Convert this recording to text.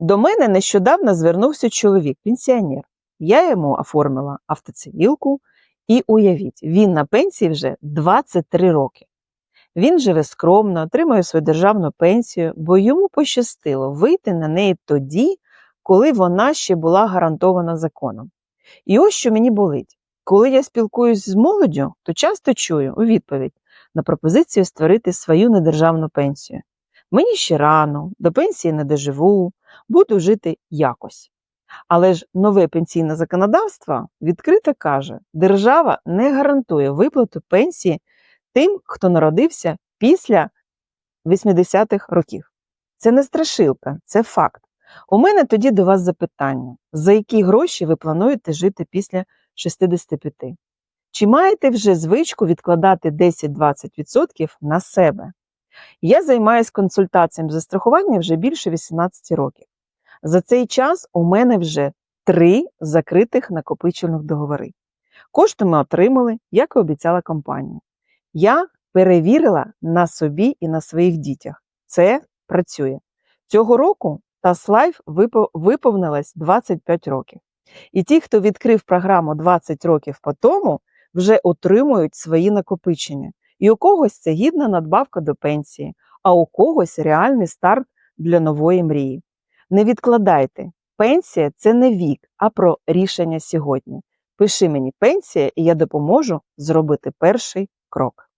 До мене нещодавно звернувся чоловік, пенсіонер. Я йому оформила автоцивілку, і уявіть, він на пенсії вже 23 роки. Він живе скромно, отримує свою державну пенсію, бо йому пощастило вийти на неї тоді, коли вона ще була гарантована законом. І ось що мені болить. Коли я спілкуюсь з молоддю, то часто чую у відповідь на пропозицію створити свою недержавну пенсію. Мені ще рано, до пенсії не доживу, буду жити якось. Але ж нове пенсійне законодавство відкрито каже, держава не гарантує виплату пенсії тим, хто народився після 80-х років. Це не страшилка, це факт. У мене тоді до вас запитання: за які гроші ви плануєте жити після 65? Чи маєте вже звичку відкладати 10-20% на себе? Я займаюся консультаціями за страхування вже більше 18 років. За цей час у мене вже три закритих накопичувальних договори. Кошти ми отримали, як і обіцяла компанія. Я перевірила на собі і на своїх дітях. Це працює. Цього року Таслайф виповнилось 25 років. І ті, хто відкрив програму 20 років по тому, вже отримують свої накопичення. І у когось це гідна надбавка до пенсії, а у когось реальний старт для нової мрії. Не відкладайте. Пенсія це не вік, а про рішення сьогодні. Пиши мені пенсія, і я допоможу зробити перший крок.